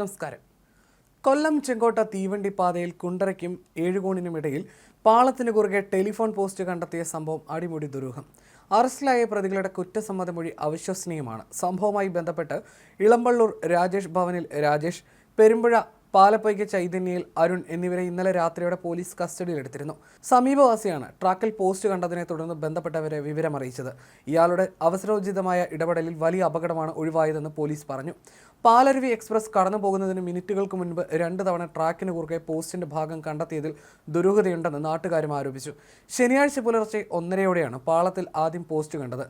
നമസ്കാരം. കൊല്ലം ചെങ്കോട്ട തീവണ്ടി പാതയിൽ കുണ്ടറയ്ക്കും ഏഴുകോണിനും ഇടയിൽ പാളത്തിന് കുറുകെ ടെലിഫോൺ പോസ്റ്റ് കണ്ടെത്തിയ സംഭവം അടിമുടി ദുരൂഹം. അറസ്റ്റിലായ പ്രതികളുടെ കുറ്റസമ്മതമൊഴി അവിശ്വസനീയമാണ്. സംഭവവുമായി ബന്ധപ്പെട്ട് ഇളമ്പള്ളൂർ രാജേഷ് ഭവനിൽ രാജേഷ് പെരുമ്പുഴ പാലപ്പയ്ക്ക് ചൈതന്യയിൽ അരുൺ എന്നിവരെ ഇന്നലെ രാത്രിയോടെ പോലീസ് കസ്റ്റഡിയിലെടുത്തിരുന്നു. സമീപവാസിയാണ് ട്രാക്കിൽ പോസ്റ്റ് കണ്ടതിനെ തുടർന്ന് ബന്ധപ്പെട്ടവരെ വിവരമറിയിച്ചത് ഇയാളുടെ അവസരോചിതമായ ഇടപെടലിൽ വലിയ അപകടമാണ് ഒഴിവായതെന്ന് പോലീസ് പറഞ്ഞു. പാലരുവി എക്സ്പ്രസ് കടന്നു പോകുന്നതിന് മിനിറ്റുകൾക്ക് മുൻപ് രണ്ട് തവണ ട്രാക്കിന് കുറുകെ പോസ്റ്റിന്റെ ഭാഗം കണ്ടെത്തിയതിൽ ദുരൂഹതയുണ്ടെന്ന് നാട്ടുകാരും ആരോപിച്ചു. ശനിയാഴ്ച പുലർച്ചെ ഒന്നരയോടെയാണ് പാളത്തിൽ ആദ്യം പോസ്റ്റ് കണ്ടത്.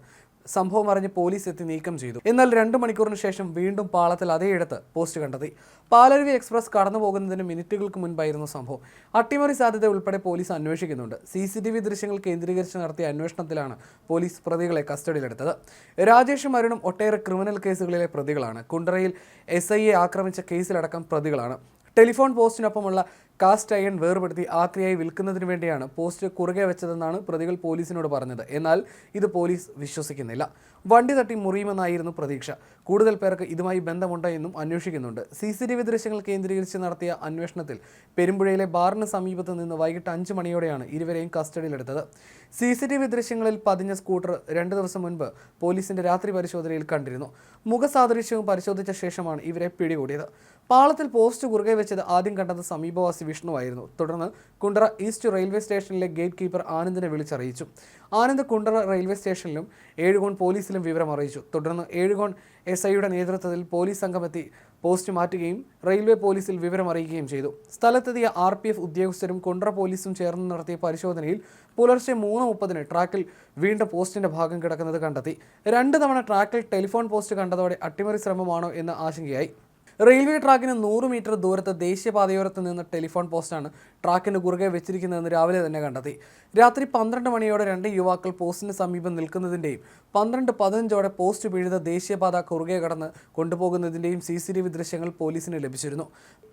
സംഭവം അറിഞ്ഞ് പോലീസ് എത്തി നീക്കം ചെയ്തു. എന്നാൽ രണ്ട് മണിക്കൂറിന് ശേഷം വീണ്ടും പാളത്തിൽ അതേയിടത്ത് പോസ്റ്റ് കണ്ടെത്തി. പാലരുവി എക്സ്പ്രസ് കടന്നു പോകുന്നതിന് മിനിറ്റുകൾക്ക് മുൻപായിരുന്നു സംഭവം. അട്ടിമറി സാധ്യത ഉൾപ്പെടെ പോലീസ് അന്വേഷിക്കുന്നുണ്ട്. സി സി ടി വി ദൃശ്യങ്ങൾ കേന്ദ്രീകരിച്ച് നടത്തിയ അന്വേഷണത്തിലാണ് പോലീസ് പ്രതികളെ കസ്റ്റഡിയിലെടുത്തത്. രാജേഷും അരുണും ഒട്ടേറെ ക്രിമിനൽ കേസുകളിലെ പ്രതികളാണ്. കുണ്ടറയിൽ എസ് ഐയെ ആക്രമിച്ച കേസിലടക്കം പ്രതികളാണ്. ടെലിഫോൺ പോസ്റ്റിനൊപ്പമുള്ള കാസ്റ്റ് അയൺ വേർപെടുത്തി ആക്രിയായി വിൽക്കുന്നതിന് വേണ്ടിയാണ് പോസ്റ്റ് കുറുകെ വെച്ചതെന്നാണ് പ്രതികൾ പോലീസിനോട് പറഞ്ഞത്. എന്നാൽ ഇത് പോലീസ് വിശ്വസിക്കുന്നില്ല. വണ്ടി തട്ടി മുറിയുമെന്നായിരുന്നു പ്രതീക്ഷ. കൂടുതൽ പേർക്ക് ഇതുമായി ബന്ധമുണ്ടോ എന്നും അന്വേഷിക്കുന്നുണ്ട്. സി സി ടി വി ദൃശ്യങ്ങൾ കേന്ദ്രീകരിച്ച് നടത്തിയ അന്വേഷണത്തിൽ പെരുമ്പുഴയിലെ ബാറിന് സമീപത്ത് നിന്ന് വൈകിട്ട് അഞ്ച് മണിയോടെയാണ് ഇരുവരെയും കസ്റ്റഡിയിലെടുത്തത്. സി സി ടി വി ദൃശ്യങ്ങളിൽ പതിഞ്ഞ സ്കൂട്ടർ രണ്ട് ദിവസം മുൻപ് പോലീസിന്റെ രാത്രി പരിശോധനയിൽ കണ്ടിരുന്നു. മുഖസാദൃശ്യവും പരിശോധിച്ച ശേഷമാണ് ഇവരെ പിടികൂടിയത്. പാളത്തിൽ പോസ്റ്റ് കുറുകെ വെച്ചത് ആദ്യം കണ്ടത് സമീപവാസി വിഷ്ണുവായിരുന്നു. തുടർന്ന് കുണ്ടറ ഈസ്റ്റ് റെയിൽവേ സ്റ്റേഷനിലെ ഗേറ്റ് കീപ്പർ ആനന്ദിനെ വിളിച്ചറിയിച്ചു. ആനന്ദ് കുണ്ടറ റെയിൽവേ സ്റ്റേഷനിലും ഏഴുകോൺ പോലീസിലും വിവരം അറിയിച്ചു തുടർന്ന് ഏഴുകോൺ എസ് ഐയുടെ നേതൃത്വത്തിൽ പോലീസ് സംഘമെത്തി പോസ്റ്റ് മാറ്റുകയും റെയിൽവേ പോലീസിൽ വിവരം അറിയിക്കുകയും ചെയ്തു. സ്ഥലത്തെത്തിയ ആർ പി എഫ് ഉദ്യോഗസ്ഥരും കുണ്ടറ പോലീസും ചേർന്ന് നടത്തിയ പരിശോധനയിൽ പുലർച്ചെ മൂന്ന് മുപ്പതിന് ട്രാക്കിൽ വീണ്ടും പോസ്റ്റിന്റെ ഭാഗം കിടക്കുന്നത് കണ്ടെത്തി. രണ്ട് തവണ ട്രാക്കിൽ ടെലിഫോൺ പോസ്റ്റ് കണ്ടതോടെ അട്ടിമറി ശ്രമമാണോ എന്ന് ആശങ്കയായി. റെയിൽവേ ട്രാക്കിന് നൂറ് മീറ്റർ ദൂരത്ത് ദേശീയപാതയോരത്ത് നിന്ന് ടെലിഫോൺ പോസ്റ്റാണ് ട്രാക്കിന് കുറുകെ വെച്ചിരിക്കുന്നതെന്ന് രാവിലെ തന്നെ കണ്ടെത്തി. രാത്രി പന്ത്രണ്ട് മണിയോടെ രണ്ട് യുവാക്കൾ പോസ്റ്റിന് സമീപം നിൽക്കുന്നതിന്റെയും പന്ത്രണ്ട് പതിനഞ്ചോടെ പോസ്റ്റ് പിഴുത ദേശീയപാത കുറുകെ കടന്ന് കൊണ്ടുപോകുന്നതിന്റെയും സി സി ടി വി ദൃശ്യങ്ങൾ പോലീസിന് ലഭിച്ചിരുന്നു.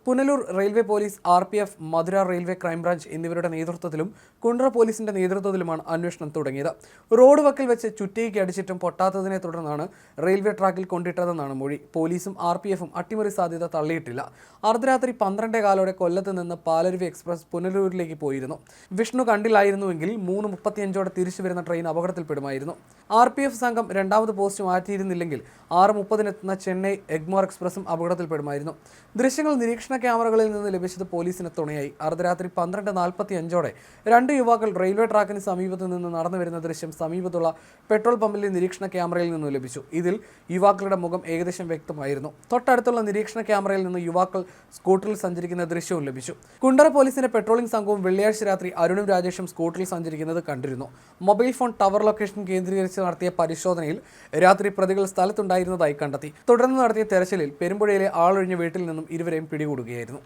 Punalur railway police R P F Madurai railway crime branch എന്നിവരുടെ നേതൃത്വത്തിലും കുണ്ട്ര പോലീസിന്റെ നേതൃത്വത്തിലുമാണ് അന്വേഷണം തുടങ്ങിയത്. റോഡ് വക്കിൽ വെച്ച് ചുറ്റിക്ക് അടിച്ചിട്ടും പൊട്ടാത്തതിനെ തുടർന്നാണ് റെയിൽവേ ട്രാക്കിൽ കൊണ്ടിട്ടതെന്നാണ് മൊഴി. പോലീസും ആർ പി എഫും അട്ടിമറി സാധ്യത തള്ളിയിട്ടില്ല. അർദ്ധരാത്രി പന്ത്രണ്ടേ കാലോടെ കൊല്ലത്ത് നിന്ന് പാലരുവി എക്സ്പ്രസ് പുനലൂരിലേക്ക് പോയിരുന്നു. വിഷ്ണു കണ്ടില്ലായിരുന്നുവെങ്കിൽ മൂന്ന് മുപ്പത്തിയഞ്ചോടെ തിരിച്ചു വരുന്ന ട്രെയിൻ അപകടത്തിൽപ്പെടുമായിരുന്നു. ആർ പി എഫ് സംഘം രണ്ടാമത് പോസ്റ്റ് മാറ്റിയിരുന്നില്ലെങ്കിൽ ആറ് മുപ്പതിനെത്തുന്ന ചെന്നൈ എഗ്മോർ എക്സ്പ്രസും അപകടത്തിൽപ്പെടുമായിരുന്നു. ദൃശ്യങ്ങൾ നിരീക്ഷണ ക്യാമറകളിൽ നിന്ന് ലഭിച്ചത് പോലീസിന് തുണയായി. അർദ്ധരാത്രി പന്ത്രണ്ട് നാൽപ്പത്തി അഞ്ചോടെ രണ്ട് യുവാക്കൾ റെയിൽവേ ട്രാക്കിന് സമീപത്ത് നിന്ന് നടന്നു വരുന്ന ദൃശ്യം സമീപത്തുള്ള പെട്രോൾ പമ്പിലെ നിരീക്ഷണ ക്യാമറയിൽ നിന്നും ലഭിച്ചു. ഇതിൽ യുവാക്കളുടെ മുഖം ഏകദേശം വ്യക്തമായിരുന്നു. തൊട്ടടുത്തുള്ള നിരീക്ഷണ ക്യാമറയിൽ നിന്ന് യുവാക്കൾ സ്കൂട്ടറിൽ സഞ്ചരിക്കുന്ന ദൃശ്യവും ലഭിച്ചു. കുണ്ടറ പോലീസിന്റെ പെട്രോളിംഗ് സംഘവും വെള്ളിയാഴ്ച രാത്രി അരുണും രാജേഷും സ്കൂട്ടറിൽ സഞ്ചരിക്കുന്നത് കണ്ടിരുന്നു. മൊബൈൽ ഫോൺ ടവർ ലൊക്കേഷൻ കേന്ദ്രീകരിച്ച് നടത്തിയ പരിശോധനയിൽ രാത്രി പ്രതികൾ സ്ഥലത്തുണ്ടായിരുന്നതായി കണ്ടെത്തി. തുടർന്ന് നടത്തിയ തെരച്ചിലിൽ പെരുമ്പുഴയിലെ ആളൊഴിഞ്ഞ വീട്ടിൽ നിന്നും ഇരുവരെയും പിടികൂടുകയായിരുന്നു